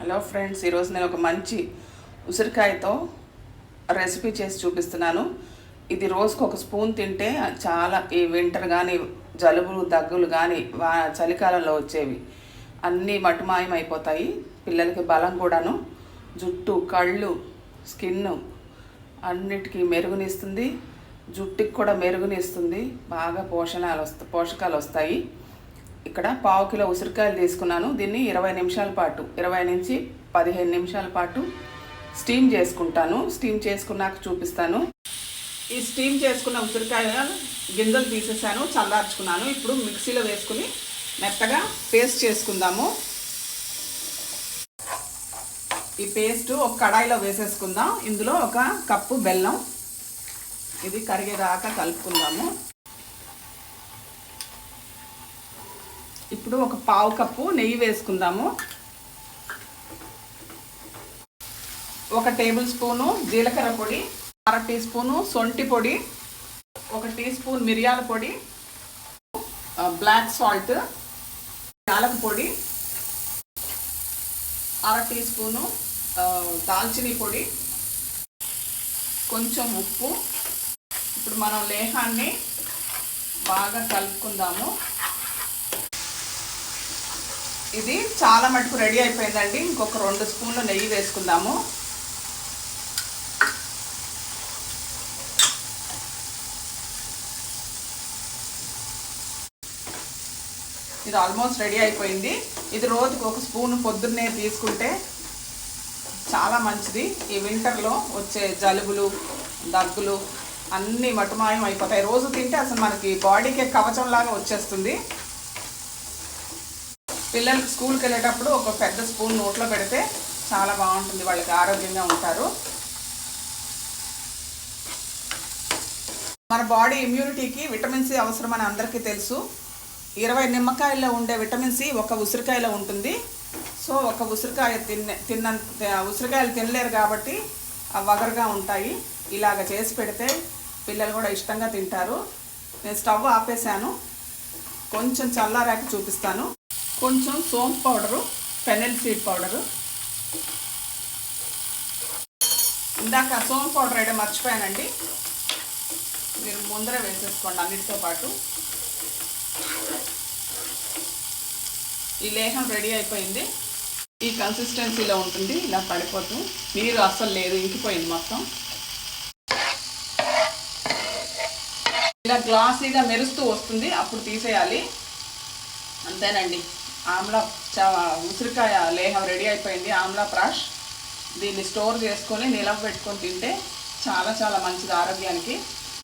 Hello friends ఈరోజు నేను ఒక మంచి ఉసిరికాయతో రెసిపీ చేసి చూపిస్తున్నాను. ఇది రోజుకు ఒక స్పూన్ తింటే చాలా ఈ వింటర్ కానీ జలుబులు దగ్గులు కానీ వా చలికాలంలో వచ్చేవి. అన్నీ మటుమాయం అయిపోతాయి పిల్లలకి బలం కూడాను జుట్టు కళ్ళు స్కిన్ అన్నిటికీ మెరుగునిస్తుంది. జుట్టుకి కూడా మెరుగునిస్తుంది. బాగా పోషణాలు వస్తా పోషకాలు వస్తాయి. ఇక్కడ పావు కిలో ఉసిరికాయలు తీసుకున్నాను. దీన్ని ఇరవై నిమిషాల పాటు ఇరవై నుంచి పదిహేను నిమిషాల పాటు స్టీమ్ చేసుకుంటాను. స్టీమ్ చేసుకున్నాక చూపిస్తాను. ఈ స్టీమ్ చేసుకున్న ఉసిరికాయ గింజలు తీసేసాను చల్లార్చుకున్నాను. ఇప్పుడు మిక్సీలో వేసుకుని మెత్తగా పేస్ట్ చేసుకుందాము. ఈ పేస్ట్ ఒక కడాయిలో వేసేసుకుందాం. ఇందులో ఒక కప్పు బెల్లం. ఇది కరిగేదాకా కలుపుకుందాము. ఇప్పుడు ఒక పావు కప్పు నెయ్యి వేసుకుందాము. ఒక టేబుల్ స్పూను జీలకర్ర పొడి అర టీ స్పూను సొంటి పొడి ఒక టీ స్పూన్ మిరియాల పొడి బ్లాక్ సాల్ట్ యాలక పొడి అర టీ స్పూను దాల్చినీ పొడి కొంచెం ఉప్పు. ఇప్పుడు మనం లేహాన్ని బాగా కలుపుకుందాము. ఇది చాలా మటుకు రెడీ అయిపోయిందండి. ఇంకొక రెండు స్పూన్లు నెయ్యి వేసుకుందాము. ఇది ఆల్మోస్ట్ రెడీ అయిపోయింది. ఇది రోజుకి ఒక స్పూన్ పొద్దున్నే తీసుకుంటే చాలా మంచిది. ఈ వింటర్లో వచ్చే జలుబులు దగ్గులు అన్నీ మటుమాయం అయిపోతాయి. రోజు తింటే అసలు మనకి బాడీకి కవచం లాగా వచ్చేస్తుంది. పిల్లలకి స్కూల్కి వెళ్ళేటప్పుడు ఒక పెద్ద స్పూన్ నోట్లో పెడితే చాలా బాగుంటుంది వాళ్ళకి ఆరోగ్యంగా ఉంటారు. మన బాడీ ఇమ్యూనిటీకి విటమిన్ సి అవసరమని అందరికీ తెలుసు. ఇరవై నిమ్మకాయల్లో ఉండే విటమిన్ సి ఒక ఉసిరికాయలో ఉంటుంది. సో ఒక ఉసిరికాయ తిన్న తిన్న ఉసిరికాయలు తినలేరు కాబట్టి అవి వగరుగా ఉంటాయి. ఇలాగ చేసి పెడితే పిల్లలు కూడా ఇష్టంగా తింటారు. నేను స్టవ్ ఆపేసాను కొంచెం చల్లారాక చూపిస్తాను. కొంచెం సోంపు పౌడరు ఫెనెల్ సీడ్ పౌడరు. ఇందాక సోంపు పౌడర్ వేయడం మర్చిపోయానండి. మీరు ముందర వేసేసుకోండి అన్నిటితో పాటు. ఈ లేహం రెడీ అయిపోయింది. ఈ కన్సిస్టెన్సీలో ఉంటుంది ఇలా పడిపోతూ. నీరు అస్సలు లేదు ఇంకిపోయింది మొత్తం. ఇలా గ్లాసీగా మెరుస్తూ వస్తుంది అప్పుడు తీసేయాలి. అంతేనండి. ఆమ్లా చా ఉసిరికాయ లేహం రెడీ అయిపోయింది. ఆమ్లా ప్రాష్. దీన్ని స్టోర్ చేసుకొని నిలవ పెట్టుకొని తింటే చాలా చాలా మంచిది ఆరోగ్యానికి.